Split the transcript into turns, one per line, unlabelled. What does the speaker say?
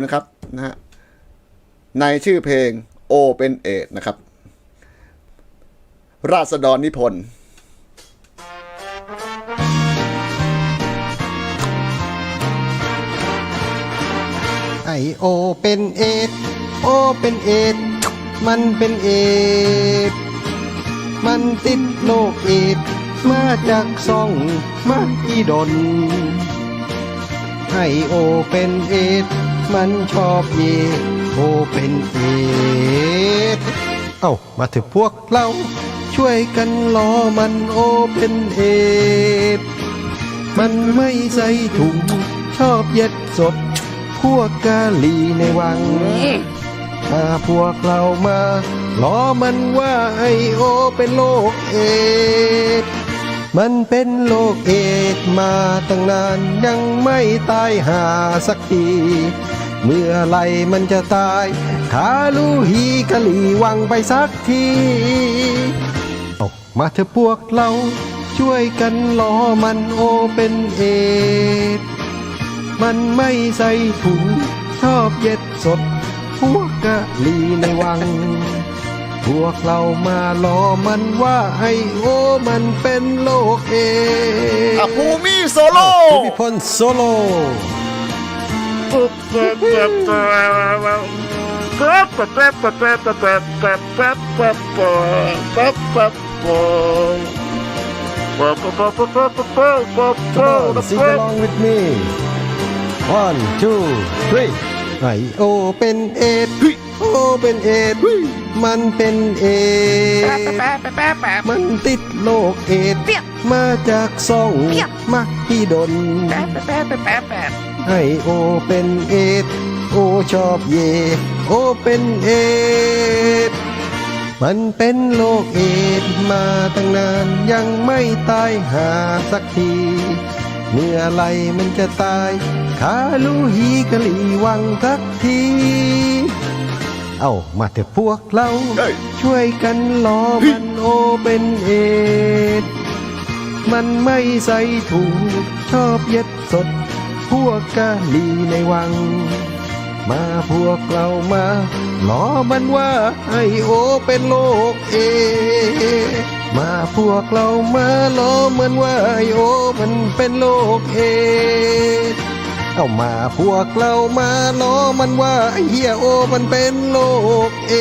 นะครับนะฮะในชื่อเพลงโอเป็นเอดนะครับ ราษฎรนิพนธ์
ไอโอเป็นเอดโอเป็นเอดมันเป็นเอดมันติดโรคเอดมาจากซ่องมาอีดนไอโอเป็นเอด มันชอบเยโอเป็นเอดเอ้ามาเถอะพวกเรา ช่วยกันล้อมันโอเป็นเอดมันไม่ใส่ถุงชอบเย็ดสดพวกกาลีในวังถ้าพวกเรามาล้อมันว่าไอโอเป็นโรคเอดส์มันเป็นโรคเอดส์มาตั้งนานยังไม่ตายหาสักที เมื่อไหรมันจะตายขาลูฮีกะลีวังไปสักทีออกมาเถอะพวกเรา ช่วยกันล้อมันโอเป็นเอดส์มันไม่ใส่ถุงชอบเย็ดสด พวกกะลีในวัง พวกเรามาล้อมันว่าไอโอมันเป็นโรคเอดส์
อะภูมิโซโล่
ภูมิพลโซโล Come on, sing along with me. One, two, three. ไอโอเป็นเอดส์โอเป็นเอดส์มันเป็นเอดส์มันติดโรคเอดส์มาจากซ่องมักที่ดน ไอโอเป็นเอดส์โอชอบเย โอเป็นเอดส์มันเป็นโรคเอดส์มาตั้งนานยังไม่ตายหาสักทีเมื่อไหรมันจะตายขาลูฮีกะลีวังทักที เอามาเถอะพวกเรา
เฮ้ย
ช่วยกันล้อมันโอเป็นเอดส์มันไม่ใส่ถุงชอบเย็ดสด พวกกะลีในวัง มาพวกเรามาล้อมันว่าไอโอเป็นโรคเอ มาพวกเรามาล้อมันว่าไอโอมันเป็นโรคเอเอามาพวกเรามาล้อมันว่าไอเฮียโอมันเป็นโรคเอ